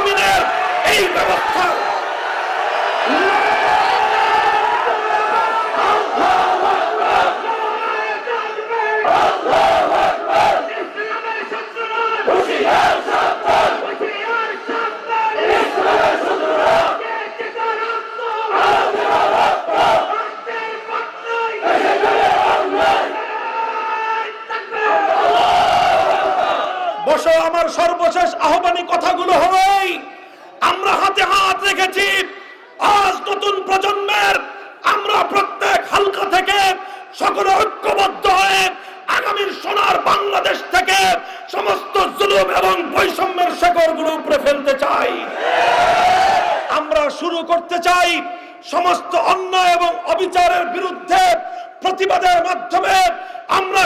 কর্মীদের এই ব্যবস্থা আসো আমার সর্বশেষ আহ্বানী কথাগুলো হলোই, আমরা হাতে হাত রেখেছি, আজ নতুন প্রজন্মের, আমরা প্রত্যেক হালকা থেকে সকলে ঐক্যবদ্ধ হয়ে আগামীর সোনার বাংলাদেশ থেকে সমস্ত জুলুম এবং বৈষম্যের শেকড়গুলো উপরে ফেলতে চাই। আমরা শুরু করতে চাই সমস্ত অন্যায় এবং অবিচারের বিরুদ্ধে প্রতিবাদের মাধ্যমে। আমরা